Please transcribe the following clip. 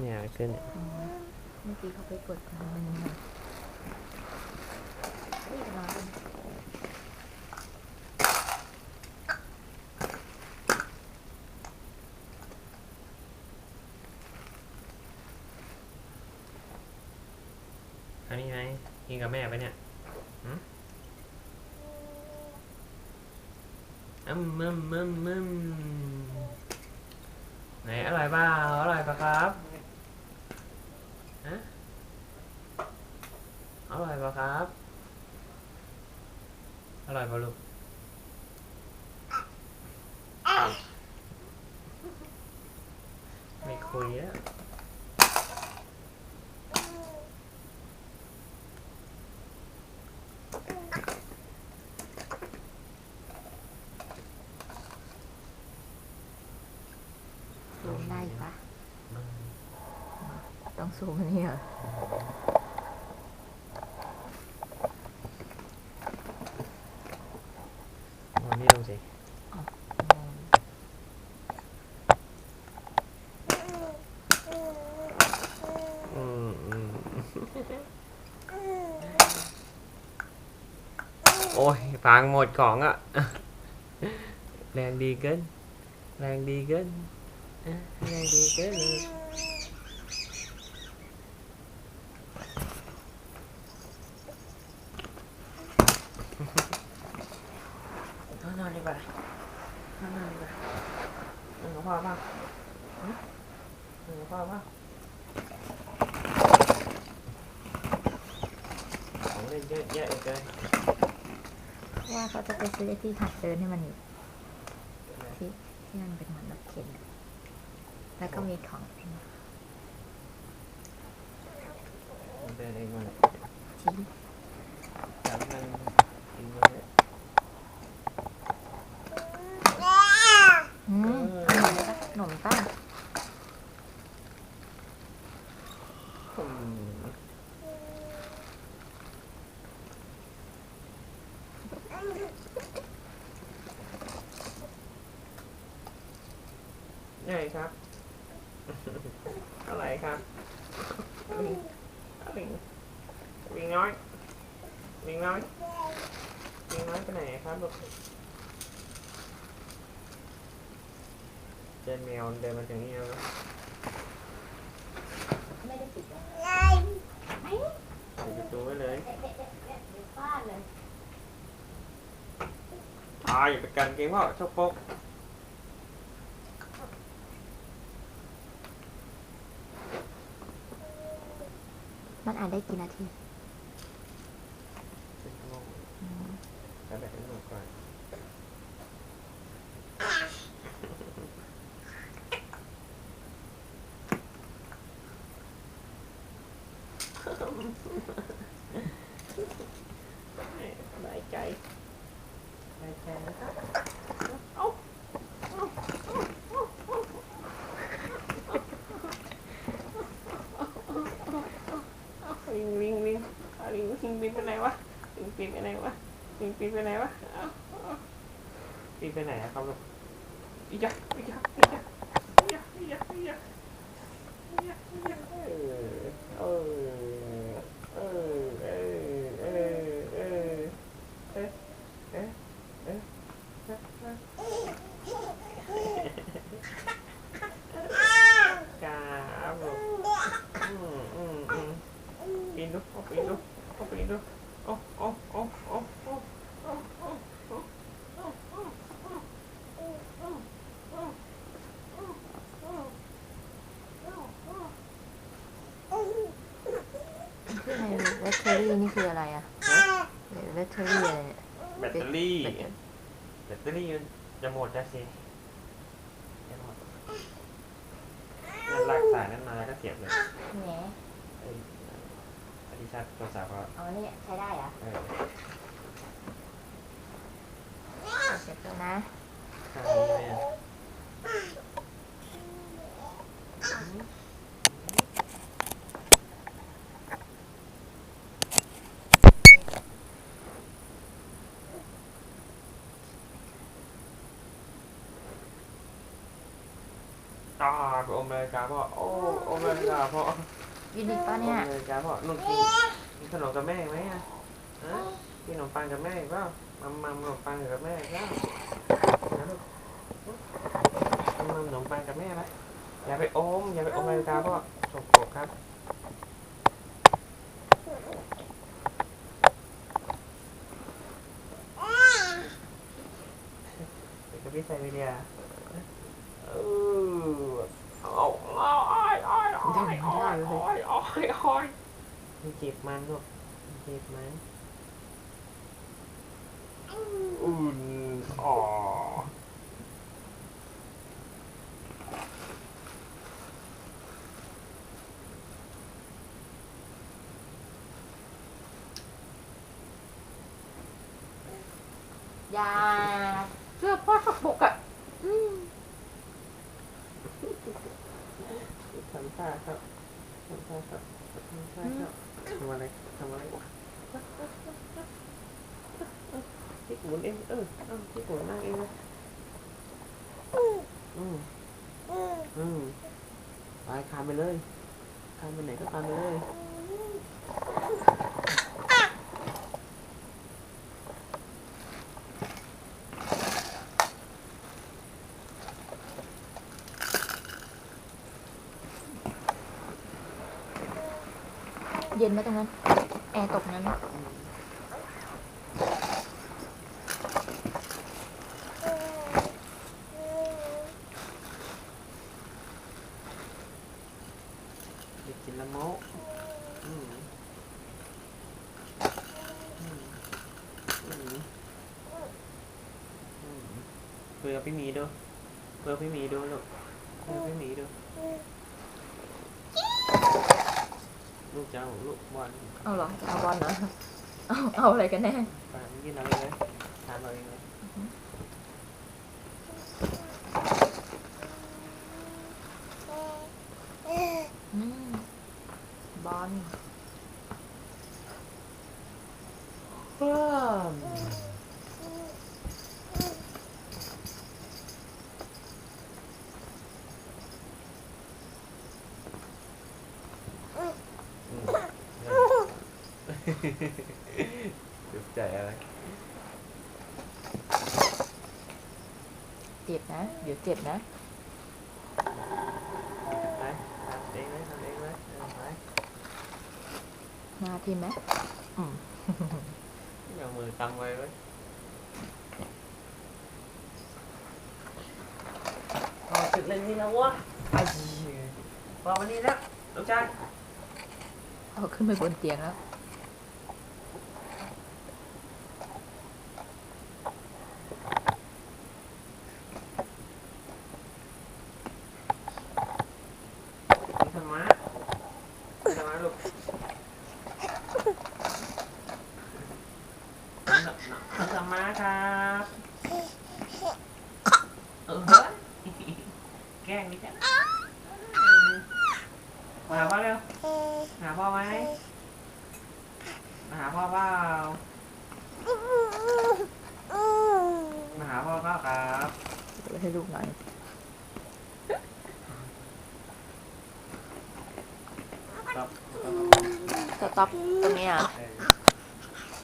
เนี่ยขึ้นอ๋อเมื่อกี้เขาไปกดมันมันมันนี่นอนอันนี้ไหมกินกับแม่ไปเนี่ยหืมอืมมึมมึมมึมไหนอร่อยเปล่าอร่อยปะครับฮะอ ร่อยปะครับ อร่อยปะลูก ไม่คุยแล้วซูมได้ปะต้องซูมอันนี่เหรอ phàng một con ạ đang đi kết đang đi kết đang đi kết nó đi bà. Nó đi bà. Đừng có hoa không đừng có hoa không Hãy subscribe cho kênh Ghiền Mì ว่าเขาจะไปซื้อที่หัดเดินให้มันอยู่ที่ที่มันเป็นเหมือนรถเข็นแล้วก็มีของเล่นเดินเองชิ้จับมันองมาเลยอืมขนมป้า ครับ อะไรครับลิงลิงลิงน้อยลิงน้อยลิงน้อยไปไหนครับลูกเจนแมวเดินมาถึงนี่แล้วไม่ได้ปิดเลยปิดประตูไว้เลยฟาดเลยอ่าอย่าไปกันเกมว่าชกปก มันอ่านได้กี่นาทีแต่แบบนี้หมดก่อนสบายใจสบายใจนะครับเอ้าเอ้าเอ้าเอ้าเอ้าเอ้าลิงลิงลิงเอาลิงลิงบินไปไห นวะลิงบินไปไหนวะลิงบินไปไหนวะเอ้าเอ้าบินไปไหนอะครับลูกอีจ๊ะอีจ๊ะอีจ๊ะอีจ๊ะอีจ๊ะอีจ๊ะอีจ๊ะอีจ๊ะเออเอ อ้เวทเทอรี่นี่คืออะไรอะเวทเทอรี่อะไรเนี่ยแบตเตอรี่ แบตเตอรี่แบตเตอรี่มันจะหมดแล้วสิจะหมดนั่นลากสายนั้นมาแล้วก็เสียบเลยแหนไอ้อธิชาติโทรศัพท์ก็เอาอันนี้ใช้ได้เหรอเออเสร็จแล้วนะทำยังไงอะ อ่าไปอมนาฬิกาพ่อโอ้อมนาฬิกาพ่อกินอีกปะอเนี่ยมนาฬิกาพ่อนุ่นกินกินขนมกับแม่อีกไหมอะฮะกินขนมปังกับแม่อีกเปล่ามัมมัมขนมปังกับแม่อีกเปล่านะลูกมัมมัมขนมปังกับแม่ไหมอย่าไปอมอย่าไปอมนาฬิกาพ่อสกปรกครับเดี๋ยวกับพี่ใส่วิเดียเออเอาเอาอ้อย อ้อยอ้อยอ้อยอ้อยอ้อยอ้อยมันเจ็บมันลูกมันเจ็บมันอุ่นอ๋อยาเสื้อพ่อสกปรกอะอืม ทำท่าครับทำท่าครับทำท่าครับทำอะไรทำอะไรวะพี่หมุนเองเออเออพี่หมุนนั่งเองนะอืมอืมไปคานไปเลยคานไปไหนก็คานไปเลย เย็นไหมตรงนั้น แอร์ตกนั้นเด็กกินละโมกอืมอืมอืมอืมเพื่อพี่หมีดูเพื่อพี่หมีดูลูกเพื่อพี่หมีดู ลูกเจ้าลูกบอลเอาเหรอจะเอาบอลเหรอเอาเอาอะไรกันแน่ไปยื่นเอาเองเลยถามเราเองเลย อืมบอล เพิ่ม จุดใจอะไรเจ็บนะ เดี๋ยวเจ็บนะไปทำเองเลยทำเองเลยเอาไปมาทีมไหมอืมเอามือตำไว้ไว้พอจุดเล่นนี่แล้ววะไอ้เหี้ยพอวันนี้แล้วลูกชายเอาขึ้นไปบนเตียงแล้ว ธรรมะธ รรมะลูกธรรมะครับเออแกล้งนิดจ้ะมาหาพ่อเร็วหาพ่อไหมมาหาพ่อเปล่ามาหาพ่อเปล่าครับให้ลูกหน่อย ครับ สต็อปตรงนี้อะ